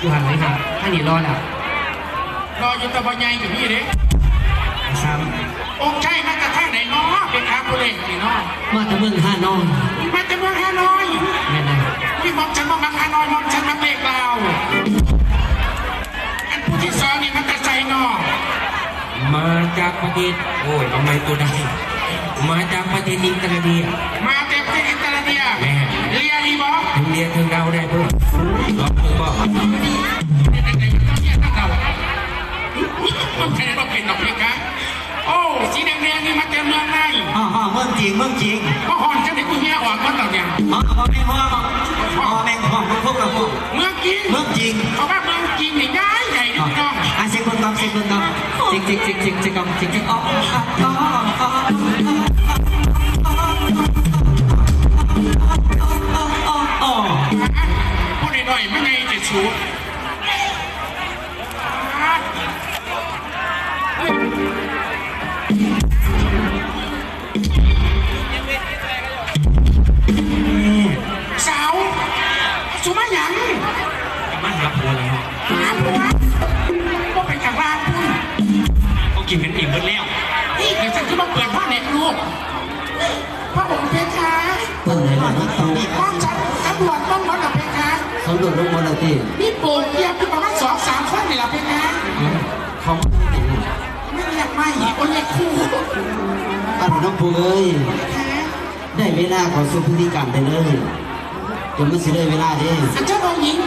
อยู่หันเลยครับถ้าหนีรอดอะรออยู่ตะบนใหญ่กับพี่เด้ครับองค์ชายมาจากทางไหนเนาะเป็นอาบุเรนนี่เนาะมาจากเมืองฮานอยมาจากเมืองฮานอยแม่นนะครับพี่มองฉันมองมังฮานอยมองฉันมังเลกลาวอันผู้ที่สองนี่มันกระใสเนาะมาจากประเทศโอ้ยทำไมตัวได้มาจากประเทศอินเตอร์เนียมาเต็มที่อิตาลียแม่เรียรีบอกถึงเรียนถึงเราได้เพื่อ งจริงเมืองจริงพอหอนจะได้กูเหี้ยอ่อนมันต่อเนี่ยอ๋ออ๋อแม่งพ่ออ๋อแม่งพ่อพวกเราพวกเมืองกินเมืองจริงเพราะว่าเมืองจีนนี่ง่ายใหญ่ดีอ๋อน้องอะเช็คเบิ่งก่อนเช็คเบิ่งก่อนเช็คเช็คเช็คเช็คเช็คก่อนเช็คเช็คอ๋ออ๋ออ๋ออ๋ออ๋อพูดหน่อยๆไม่ไงจะชู สาวสุมาหยังมันรับหัวแล้วหาผัวก็ไปจากร้านคุณเขากินกันอิ่มหมดแล้วนี่เดี๋ยวฉันจะมาเปิดผ้าเน็ตลูกพระองค์เพคะเพิ่นเลยนะตอนนี้ป้องฉันตำรวจต้องรถกับเพคะเขาโดดลงมาแล้วที่นี่โป่งเกียบที่ประมาณสองสามคนนี่แหละเพคะเขาไม่ติดไม่เรียกไม่คนเรียกคู่อั น้องปูเอ้ยได้เวลาขอสู่พิธีกรรมไปเลยเดี๋ยวมันสิได้เวลาเด้ อันเจ้าองค์หญิง